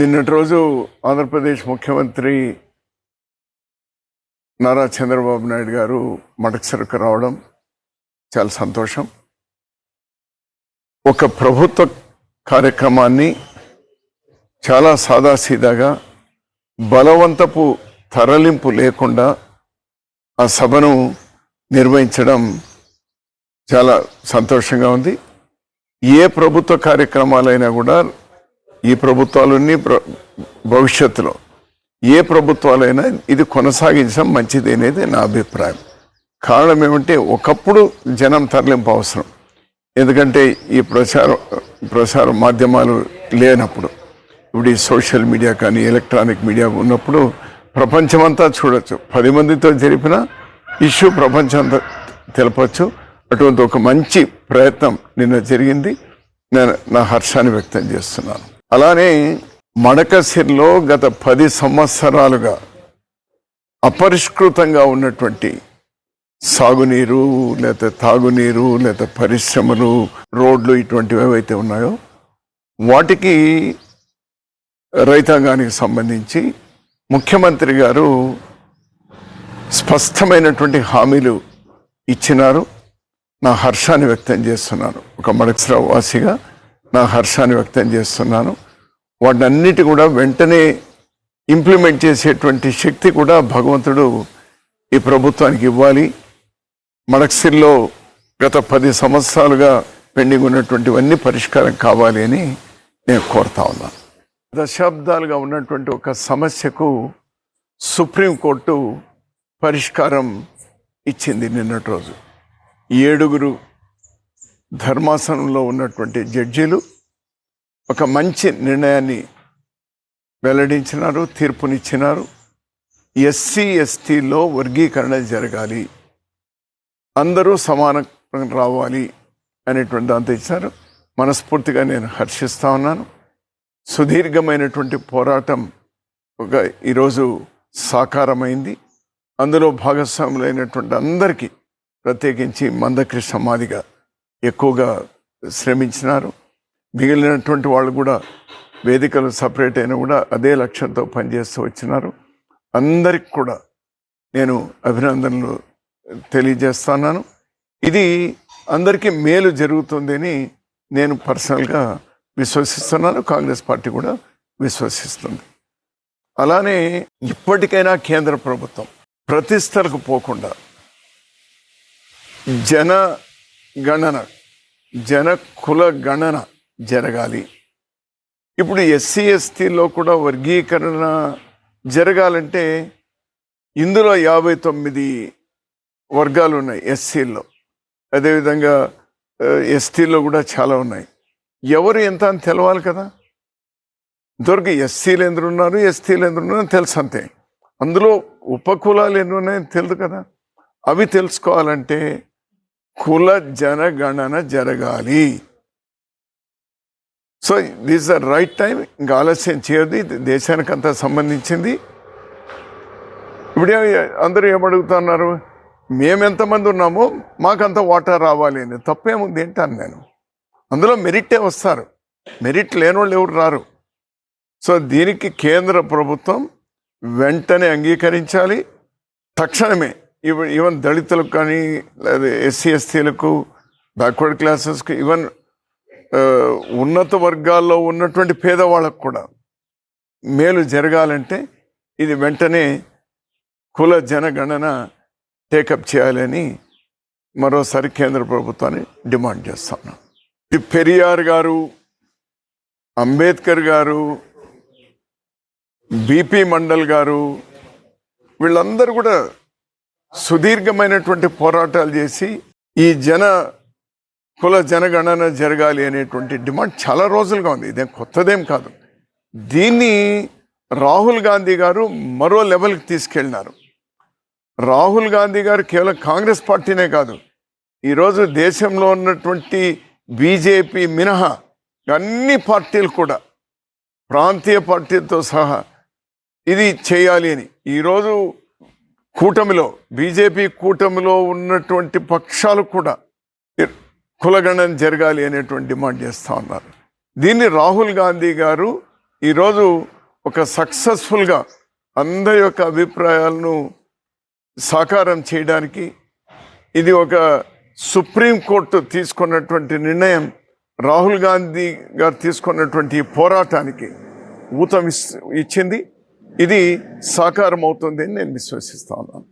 నిన్నటి రోజు ఆంధ్రప్రదేశ్ ముఖ్యమంత్రి నారా చంద్రబాబు నాయుడు గారు మడకసరకు రావడం చాలా సంతోషం. ఒక ప్రభుత్వ కార్యక్రమాన్ని చాలా సాదాసీదాగా బలవంతపు తరలింపు లేకుండా ఆ సభను నిర్వహించడం చాలా సంతోషంగా ఉంది. ఏ ప్రభుత్వ కార్యక్రమాలైనా కూడా ఈ ప్రభుత్వాలన్నీ ప్ర- భవిష్యత్తులో. ఏ ప్రభుత్వాలైనా ఇది కొనసాగించడం మంచిది అనేది నా అభిప్రాయం. కారణం ఏమంటే ఒకప్పుడు జనం తరలింపు అవసరం. ఎందుకంటే ఈ ప్రచార ప్రసార మాధ్యమాలు లేనప్పుడు ఇప్పుడు ఈ సోషల్ మీడియా కానీ ఎలక్ట్రానిక్ మీడియా ఉన్నప్పుడు ప్రపంచమంతా చూడొచ్చు. పది మందితో జరిపిన ఇష్యూ ప్రపంచం అంతా తెలపచ్చు. అటువంటి ఒక మంచి ప్రయత్నం నిన్న జరిగింది. నేను నా హర్షాన్ని వ్యక్తం చేస్తున్నాను. అలానే మడకసిర్లో గత పది సంవత్సరాలుగా అపరిష్కృతంగా ఉన్నటువంటి సాగునీరు లేకపోతే తాగునీరు లేకపోతే పరిశ్రమలు రోడ్లు ఇటువంటివి ఏవైతే ఉన్నాయో వాటికి రైతాంగానికి సంబంధించి ముఖ్యమంత్రి గారు స్పష్టమైనటువంటి హామీలు ఇచ్చినారు. నా హర్షాన్ని వ్యక్తం చేస్తున్నాను. ఒక మడక్సరావు వాసిగా నా హర్షాన్ని వ్యక్తం చేస్తున్నాను. వాటన్నిటి కూడా వెంటనే ఇంప్లిమెంట్ చేసేటువంటి శక్తి కూడా భగవంతుడు ఈ ప్రభుత్వానికి ఇవ్వాలి. మడక్సిల్లో గత పది సంవత్సరాలుగా పెండింగ్ ఉన్నటువంటివన్నీ పరిష్కారం కావాలి అని నేను కోరుతా ఉన్నాను. దశాబ్దాలుగా ఉన్నటువంటి ఒక సమస్యకు సుప్రీంకోర్టు పరిష్కారం ఇచ్చింది నిన్నటి రోజు. ఏడుగురు ధర్మాసనంలో ఉన్నటువంటి జడ్జీలు ఒక మంచి నిర్ణయాన్ని వెల్లడించినారు తీర్పునిచ్చినారు. ఎస్సీ ఎస్టీలో వర్గీకరణ జరగాలి. అందరూ సమానంగా రావాలి అనేటువంటి దాంతో ఇచ్చారు. మనస్ఫూర్తిగా నేను హర్షిస్తూ ఉన్నాను. సుదీర్ఘమైనటువంటి పోరాటం ఒక ఈరోజు సాకారమైంది. అందులో భాగస్వాములైనటువంటి అందరికీ ప్రత్యేకించి మందకృష్ణ మాదిగా ఎక్కువగా శ్రమించినారు. మిగిలినటువంటి వాళ్ళు కూడా వేదికలు సపరేట్ అయినా కూడా అదే లక్ష్యంతో పనిచేస్తూ వచ్చినారు. అందరికి కూడా నేను అభినందనలు తెలియజేస్తున్నాను. ఇది అందరికీ మేలు జరుగుతుందని నేను పర్సనల్గా విశ్వసిస్తున్నాను. కాంగ్రెస్ పార్టీ కూడా విశ్వసిస్తుంది. అలానే ఇప్పటికైనా కేంద్ర ప్రభుత్వం ప్రతిష్టలకు పోకుండా జన గణన జన కుల గణన జరగాలి. ఇప్పుడు ఎస్సీ ఎస్టీలో కూడా వర్గీకరణ జరగాలంటే ఇందులో యాభై తొమ్మిది వర్గాలు ఉన్నాయి ఎస్సీల్లో. అదేవిధంగా ఎస్టీలో కూడా చాలా ఉన్నాయి. ఎవరు ఎంత అని తెలవాలి కదా? ఇంతవరకు ఎస్సీలు ఎందుకు ఉన్నారు ఎస్టీలు ఎందుకు ఉన్నారో తెలుసు అంతే. అందులో ఉపకులాలు ఎన్ని ఉన్నాయని తెలుదు కదా? అవి తెలుసుకోవాలంటే కుల జనగణన జరగాలి so this the right time ఇంకా ఆలస్యం చేయదు దేశానికి అంతా సంబంధించింది. ఇప్పుడు అందరూ ఏమడుగుతున్నారు మేము ఎంతమంది ఉన్నామో? మాకంత వాటర్ రావాలి అని. తప్పేముంది ఏంటాను నేను. అందులో మెరిటే వస్తారు. మెరిట్ లేనోళ్ళు ఎవరు రారు? సో దీనికి కేంద్ర ప్రభుత్వం వెంటనే అంగీకరించాలి. తక్షణమే ఈవెన్ ఈవెన్ దళితులకు కానీ లేదా ఎస్సీ ఎస్టీలకు బ్యాక్వర్డ్ క్లాసెస్కి ఈవెన్ ఉన్నత వర్గాల్లో ఉన్నటువంటి పేదవాళ్ళకు కూడా మేలు జరగాలంటే ఇది వెంటనే కుల జనగణన టేకప్ చేయాలని మరోసారి కేంద్ర ప్రభుత్వాన్ని డిమాండ్ చేస్తాను ఇది పెరియార్ గారు అంబేద్కర్ గారు బీపీ మండల్ గారు వీళ్ళందరూ కూడా సుదీర్ఘమైనటువంటి పోరాటాలు చేసి ఈ జన కుల జనగణన జరగాలి అనేటువంటి డిమాండ్ చాలా రోజులుగా ఉంది. ఇదేం కొత్తదేం కాదు. దీన్ని రాహుల్ గాంధీ గారు మరో లెవెల్కి తీసుకెళ్ళినారు. రాహుల్ గాంధీ గారు కేవలం కాంగ్రెస్ పార్టీనే కాదు. ఈరోజు దేశంలో ఉన్నటువంటి బీజేపీ మినహా అన్ని పార్టీలు కూడా ప్రాంతీయ పార్టీలతో సహా ఇది చేయాలి అని. ఈరోజు కూటమిలో బీజేపీ కూటమిలో ఉన్నటువంటి పక్షాలు కూడా కులగణన జరగాలి అనేటువంటి డిమాండ్ చేస్తూ ఉన్నారు. దీన్ని రాహుల్ గాంధీ గారు ఈరోజు ఒక సక్సెస్ఫుల్గా అందరి యొక్క అభిప్రాయాలను సాకారం చేయడానికి ఇది ఒక సుప్రీంకోర్టు తీసుకున్నటువంటి నిర్ణయం రాహుల్ గాంధీ గారు తీసుకున్నటువంటి పోరాటానికి ఊతం ఇచ్చింది. ఇది సాకారం అవుతుంది అని నేను విశ్వసిస్తా ఉన్నాను.